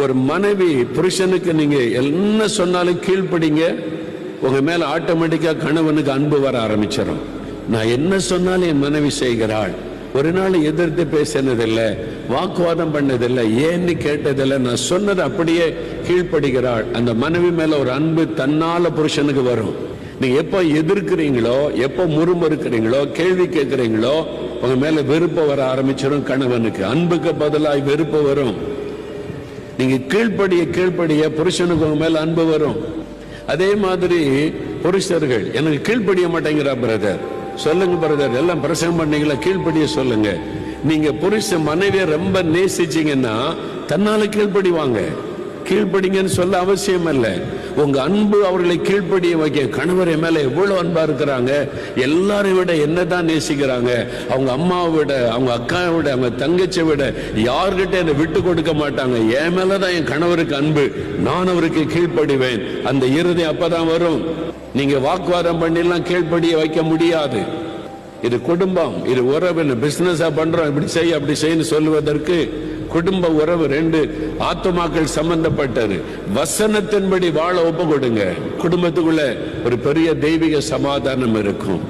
ஒரு மனைவி புருஷனுக்கு நீங்க என்ன சொன்னாலும் கீழ்ப்படிங்க. உங்க மேல ஆட்டோமேட்டிக்கா கணவனுக்கு அன்பு வர ஆரம்பிச்சிடும் நான் என்ன சொன்னாலும் என் மனைவி செய்கிறாள். ஒரு நாள் எதிர்த்து பேசினதில்லை வாக்குவாதம் பண்ணதில்லை ஏன்னு கேட்டதில்லை நான் சொன்னது அப்படியே கீழ்ப்படுகிறாள். அந்த மனைவி மேல ஒரு அன்பு தன்னால புருஷனுக்கு வரும். நீங்க எப்போ எதிர்க்கிறீங்களோ எப்போ முறுமுறுக்கிறீங்களோ கேள்வி கேட்கிறீங்களோ உங்க மேல வெறுப்பு வர ஆரம்பிச்சிடும் கணவனுக்கு. அன்புக்கு பதிலாய் வெறுப்பு வரும். நீங்க கீழ்ப்படிய கீழ்ப்படிய புருஷனுக்கு உங்க மேல அன்பு வரும். அதே மாதிரி புருஷர்கள் எனக்கு கீழ்ப்படிய மாட்டேங்கிறா பிரதர் சொல்லுங்க பிரதர் எல்லாம் பிரசங்கம் பண்ணீங்களா? கீழ்ப்படிய சொல்லுங்க. நீங்க புருஷ மனைவியை ரொம்ப நேசிச்சீங்கன்னா தன்னால கீழ்ப்படிவாங்க. கீழ்ப்படிங்கன்னு சொல்ல அவசியம் இல்லை உங்க அன்பு அவர்களை கீழ்ப்படிய வைக்க கணவர் மேல எவ்வளவு அன்பா இருக்கிறாங்க? எல்லாரையும் விட என்னதான் நேசிக்கிறாங்க? அவங்க அம்மாவை விட அவங்க அக்காவை விட அவங்க தங்கச்சியை விட யார்கிட்ட என்னை விட்டு கொடுக்க மாட்டாங்க? என் மேலதான் என் கணவருக்கு அன்பு. நான் அவருக்கு கீழ்ப்படிவேன். அந்த இறுதி அப்பதான் வரும். நீங்க வாக்குவாதம் பண்ணிலாம் கீழ்ப்படிய வைக்க முடியாது. இது குடும்பம் இது உறவு பிசினஸா பண்றோம் இப்படி செய் அப்படி செய்யு சொல்லுவதற்கு குடும்ப உறவு ரெண்டு ஆத்துமாக்கள் சம்பந்தப்பட்டது. வசனத்தின்படி வாழ ஒப்பு கொடுங்க குடும்பத்துக்குள்ள ஒரு பெரிய தெய்வீக சமாதானம் இருக்கும்.